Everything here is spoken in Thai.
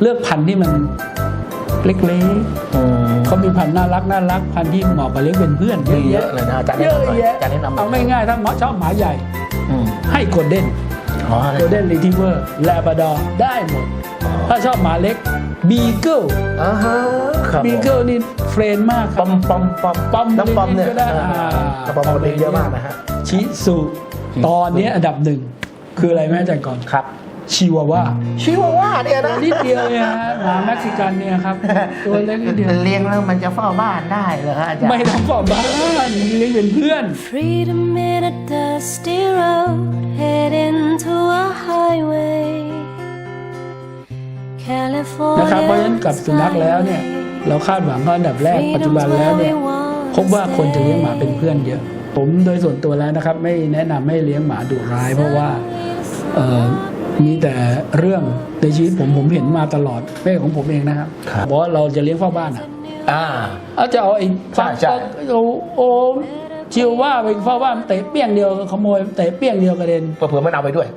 เลือกพันธุ์ที่มันเล็กอืมๆเขามีพันธุ์น่ารักน่ารักพันธุ์ที่เหมาะกับเลี้ยงเป็นเพื่อนเยมีอะเยแยะอะเลยนะอาจารย์เยแนะอะนำหน่อยแยะอาจารย์แนะนำหน่เอาอยง่ายๆถ้าชอบหมาใหญ่อืมให้โกลเด้นอ๋อโกลเด้นรีทิเวอร์แลบราดอร์ได้หมด ถ้าชอบหมาเล็กบีเกิลอ่าฮะครับบีเกิลนี่เฟรนมากคปรัอบมปอมปอมปอมน้ำปอมเนี่ยก็ได้อ่าอ่าน้ำปอมมันเยอะมากนะฮะชิสุตอนนี้อันดับหนึ่งคืออะไรแม่อาจารย์ก่อนครับ ชิวาว่าชิวาว่าเนี่ยนะนิดเดียวเองฮะหมาเม็กซิกันเนี่ยครับตัวเล็กนิดเดียวเลี้ยงแล้วมันจะเฝ้าบ้านได้เหรอฮะอาจารย์ไม่ต้องฝ่าบ้านเลี้ยงเป็นเพื่อน Freedom in a dusty road, heading to a highway. นะครับ California เพราะฉะนั้นกับสุนัขแล้วเนี่ยเราคาดหวังก็อันดับแรกปัจจุบันแล้วเนี่ยพบว่าคนจะเลี้ยงหมาเป็นเพื่อนเยอะ ผมโดยส่วนตัวแล้วนะครับ ไม่แนะนำให้เลี้ยงหมาดุร้าย เพราะว่าเอ่อ มีแต่เรื่องในชีวิตผมผมเห็นมาตลอดไม่ใช่ของผมเองนะครับครับบอกว่าเราจะเลี้ยงเฝ้าบ้านอะอ่าเอาจะเอาไอ้ใช่ใช่เอาโอ้ชิวว่าไปเฝ้าบ้านเตะเปี้ยงเดียวขโมยเตะเปี้ยงเดียวกระเด็นเผื่อๆมันเอาไปด้วย